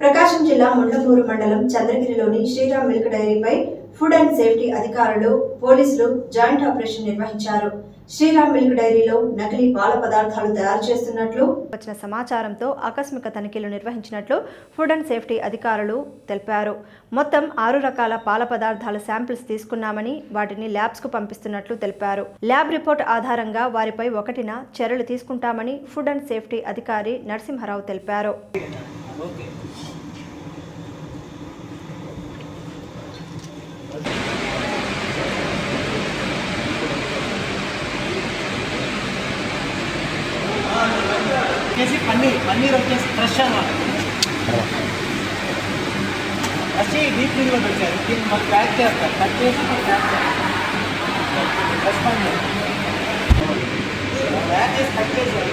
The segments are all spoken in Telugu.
ప్రకాశం జిల్లా ముండమూరు మండలం చంద్రగిరిలోని శ్రీరామ్ మిల్క్ డైరీపై ఫుడ్ అండ్ సేఫ్టీ అధికారులు పోలీసులు జాయింట్ ఆపరేషన్ నిర్వహించారు. శ్రీరామ్ మిల్క్ డైరీలో నకిలీ పాల పదార్థాలు తయారు చేస్తున్నట్లు వచ్చిన సమాచారంతో ఆకస్మిక తనిఖీలు నిర్వహించినట్లు ఫుడ్ అండ్ సేఫ్టీ అధికారులు తెలిపారు. మొత్తం ఆరు రకాల పాల పదార్థాల శాంపిల్స్ తీసుకున్నామని వాటిని ల్యాబ్స్కు పంపిస్తున్నట్లు తెలిపారు. ల్యాబ్ రిపోర్ట్ ఆధారంగా వారిపై ఒకటిన చర్యలు తీసుకుంటామని ఫుడ్ అండ్ సేఫ్టీ అధికారి నరసింహారావు తెలిపారు. వచ్చేసి పన్నీర్. పన్నీర్ వచ్చేసి ఫ్రెష్ అన్నమాట. వచ్చి డీప్ ఫ్రీజ్లో పెట్టారు దీన్ని మాకు ప్యాక్ చేస్తారు. కట్ చేసి ప్యాక్ చేస్తారు. ఫ్రెష్ పన్నీర్. ప్యాక్ చేసి కట్ చేశారు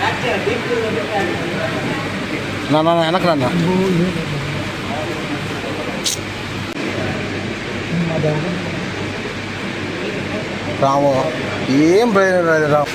ప్యాక్ చేయాలి. డీప్ ఫ్రీజ్లో పెట్టారు నా నా వెనక రా రాము ఏం ప్రయోజనం లేదు రాము?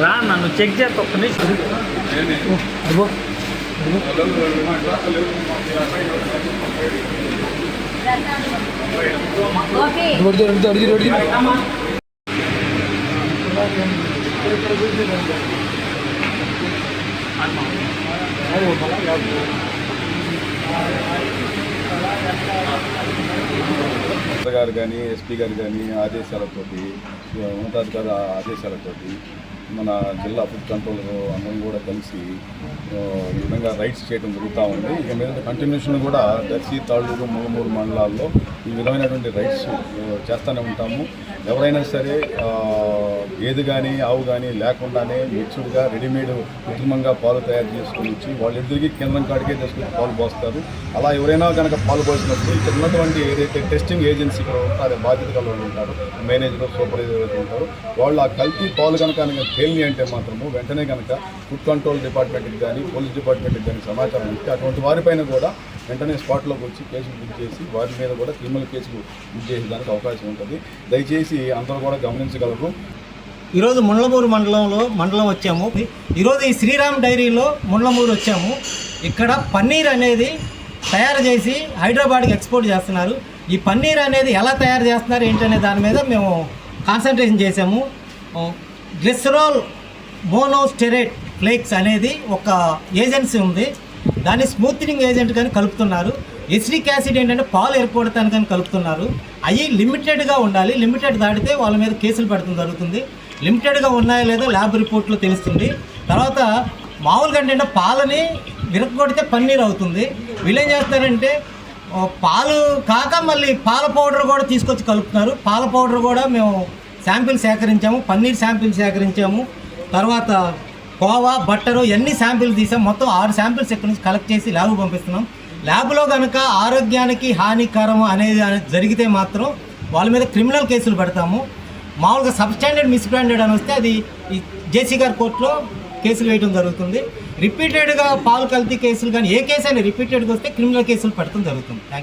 రా నన్ను చెక్ చేస్తా ఒక్క నిమిషం అడిగి గారు కానీ ఎస్పీ గారు కానీ ఆదేశాలతోటి ఉన్నతాధికారి ఆదేశాలతోటి మన జిల్లా ఫుడ్ కంట్రోల్ అందరం కూడా కలిసి ఈ విధంగా రైడ్స్ చేయడం జరుగుతూ ఉంది. ఇక మీద కంటిన్యూషన్ కూడా దర్శి తాళ్ళూరు మూడు మండలాల్లో ఈ విధమైనటువంటి రైడ్స్ చేస్తూనే ఉంటాము. ఎవరైనా సరే ఏది కానీ ఆవు కానీ లేకుండానే మిక్స్డ్గా రెడీమేడ్ కృత్రిమంగా పాలు తయారు చేసుకుని వచ్చి వాళ్ళు ఎదురికి కేంద్రం కాడికే తీసుకుని పాలు పోస్తారు. అలా ఎవరైనా కనుక పాలు పోసినప్పుడు ఇక్కడ ఉన్నటువంటి ఏదైతే టెస్టింగ్ ఏజెన్సీ కూడా ఉంటారో బాధ్యత గల ఉంటారు మేనేజర్ సూపర్వైజర్ ఉంటారు వాళ్ళు ఆ కల్తీ పాలు కనుక కనుక తేలిని అంటే మాత్రము వెంటనే కనుక ఫుడ్ కంట్రోల్ డిపార్ట్మెంట్కి కానీ పోలీస్ డిపార్ట్మెంట్కి కానీ సమాచారం ఇస్తే అటువంటి వారిపైన కూడా వెంటనే స్పాట్లోకి వచ్చి కేసులు బుక్ చేసి వారి మీద కూడా క్రిమినల్ కేసులు బుక్ చేసేదానికి అవకాశం ఉంటుంది. దయచేసి అందరూ కూడా గమనించగలరు. ఈరోజు ముండ్లమూరు మండలంలో మండలం వచ్చాము. ఈరోజు ఈ శ్రీరామ్ డైరీలో ముండ్లమూరు వచ్చాము. ఇక్కడ పన్నీర్ అనేది తయారు చేసి హైదరాబాద్కి ఎక్స్పోర్ట్ చేస్తున్నారు. ఈ పన్నీర్ అనేది ఎలా తయారు చేస్తున్నారు ఏంటనే దాని మీద మేము కాన్సన్ట్రేషన్ చేసాము గ్లిసరాల్ మోనోస్టెరేట్ ఫ్లేక్స్ అనేది ఒక ఏజెన్సీ ఉంది. దాన్ని స్మూత్నింగ్ ఏజెంట్ కానీ కలుపుతున్నారు. ఎసిడిక్ యాసిడ్ ఏంటంటే పాలు ఏర్పడటానికి కానీ కలుపుతున్నారు. అవి లిమిటెడ్గా ఉండాలి. లిమిటెడ్ దాటితే వాళ్ళ మీద కేసులు పెడతాం జరుగుతుంది. లిమిటెడ్గా ఉన్నాయో లేదో ల్యాబ్ రిపోర్ట్లో తెలుస్తుంది. తర్వాత మామూలుగా ఏంటంటే పాలని విరగొడితే పన్నీర్ అవుతుంది. వీళ్ళు ఏం చేస్తారంటే పాలు కాక మళ్ళీ పాల పౌడర్ కూడా తీసుకొచ్చి కలుపుతున్నారు. పాల పౌడర్ కూడా మేము శాంపిల్ సేకరించాము పన్నీర్ శాంపిల్ సేకరించాము. తర్వాత కోవా బట్టరు ఎన్ని శాంపిల్ తీసాం మొత్తం ఆరు శాంపిల్స్ ఇక్కడ నుంచి కలెక్ట్ చేసి ల్యాబ్ పంపిస్తున్నాం. ల్యాబ్లో కనుక ఆరోగ్యానికి హానికరం అనేది అనేది జరిగితే మాత్రం వాళ్ళ మీద క్రిమినల్ కేసులు పెడతాము. మామూలుగా సబ్స్టాండర్డ్ మిస్బ్రాండెడ్ అని వస్తే అది జేసీ గారి కోర్టులో కేసులు వేయడం జరుగుతుంది. రిపీటెడ్గా పాలు కల్తీ కేసులు కానీ ఏ కేసు అయినా రిపీటెడ్గా వస్తే క్రిమినల్ కేసులు పెడతాం జరుగుతుంది. థ్యాంక్